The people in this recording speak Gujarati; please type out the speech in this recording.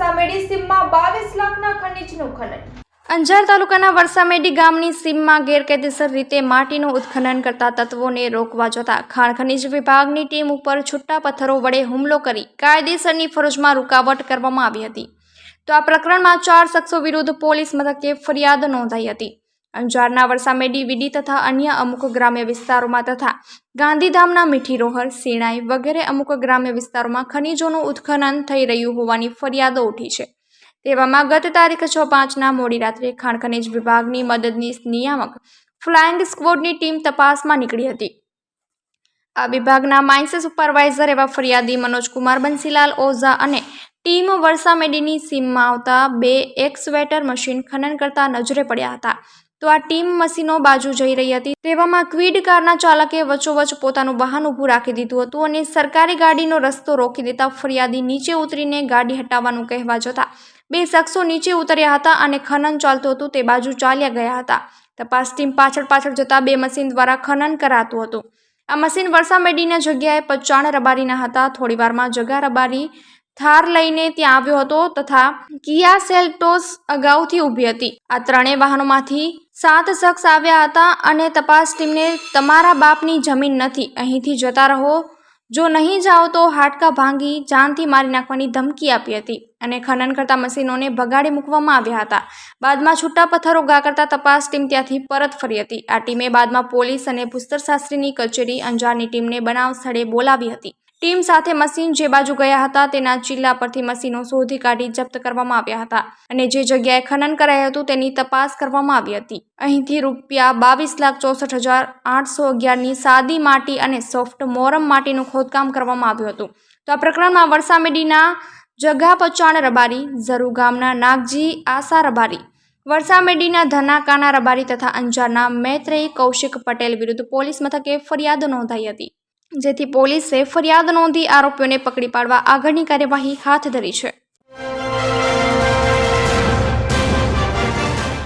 વરસામેડી સીમમાં બાવીસ લાખના ખનીજનું ખનન. અંજાર તાલુકાના વરસામેડી ગામની સીમમાં ગેરકાયદેસર રીતે માટીનું ઉત્ખનન કરતા તત્વોને રોકવા જતાં ખાણ ખનીજ વિભાગની ટીમ ઉપર છૂટા પથ્થરો વડે હુમલો કરી કાયદેસરની ફરજમાં રૂકાવટ કરવામાં આવી હતી. તો આ પ્રકરણમાં ચાર શખ્સો વિરુદ્ધ પોલીસ મથકે ફરિયાદ નોંધાઈ હતી. અંજારના વરસામેડી વીડી તથા અન્ય અમુક ગ્રામ્ય વિસ્તારોમાં તથા ગાંધીધામના મીઠી રોહર સિણાઈ વગેરે અમુક ગ્રામ્ય વિસ્તારોમાં ખનીજોનું ઉત્ખનન થઈ રહ્યું હોવાની ફરિયાદો ઉઠી છે. તેવામાં ગત તારીખ છ પાંચના મોડી રાત્રે ખાણ ખનીજ વિભાગની મદદનીશ નિયામક ફ્લાઇંગ સ્કવોડની ટીમ તપાસમાં નીકળી હતી. આ વિભાગના માઇન્સ સુપરવાઇઝર એવા ફરિયાદી મનોજકુમાર બંસીલાલ ઓઝા અને ટીમ વરસામેડીની સીમમાં આવતા બે એક્સવેટર મશીન ખનન કરતા નજરે પડ્યા હતા. તો આ ટીમ મશીનો બાજુ જઈ રહી હતી. તેવામાં ક્વિડ કારના ચાલકે વચોવચ પોતાનું વાહન ઊભું રાખી દીધું હતું અને સરકારી ગાડીનો રસ્તો રોકી દેતા ફરિયાદી નીચે ઉતરીને ગાડી હટાવવાનું કહેવા જતા બે શખ્સો નીચે ઉતર્યા હતા અને ખનન ચાલતું હતું તે બાજુ ચાલ્યા ગયા હતા. તપાસ ટીમ પાછળ પાછળ જતા બે મશીન દ્વારા ખનન કરાતું હતું. આ મશીન વરસામેડીના જગ્યાએ પચાણ રબારીના હતા. થોડીવારમાં જગા રબારી થાર લઈને ત્યાં આવ્યો હતો તથા કિયા સેલ્ટોસ અગાઉથી ઊભી હતી. આ ત્રણેય વાહનોમાંથી સાત શખ્સ આવ્યા હતા અને તપાસ ટીમને તમારા બાપની જમીન નથી, અહીંથી જતા રહો. જો નહીં જાઓ તો હાડકા ભાંગી જાનથી મારી નાખવાની ધમકી આપી હતી અને ખનન કરતા મશીનોને ભગાડી મૂકવામાં આવ્યા હતા. બાદમાં છૂટા પથ્થરો ગા કરતા તપાસ ટીમ ત્યાંથી પરત ફરી હતી. આ ટીમે બાદમાં પોલીસ અને ભૂસ્તરશાસ્ત્રીની કચેરી અંજારની ટીમને બનાવ સ્થળે બોલાવી હતી. ટીમ સાથે મશીન જે બાજુ ગયા હતા, તેના ચિલ્લા પરથી મશીનો શોધી કાઢી જપ્ત કરવામાં આવ્યા હતા અને જે જગ્યાએ ખનન કરાયું હતું, તેની તપાસ કરવામાં આવી હતી. અહીંથી રૂપિયા બાવીસ લાખ ચોસઠ હજાર આઠસો અગિયારની સાદી માટી અને સોફ્ટ મોરમ માટીનું ખોદકામ કરવામાં આવ્યું હતું. તો આ પ્રકરણમાં વરસામેડીના જગા પચાણ રબારી, ઝરુ ગામના નાગજી, આસા રબારી, વરસામેડીના ધનાકાના રબારી તથા અંજારના મૈત્રેયી કૌશિક પટેલ વિરુદ્ધ પોલીસ મથકે ફરિયાદ નોંધાઈ હતી. જેથી પોલીસે ફરિયાદ નોંધી આરોપીઓને પકડી પાડવા આગળની કાર્યવાહી હાથ ધરી છે.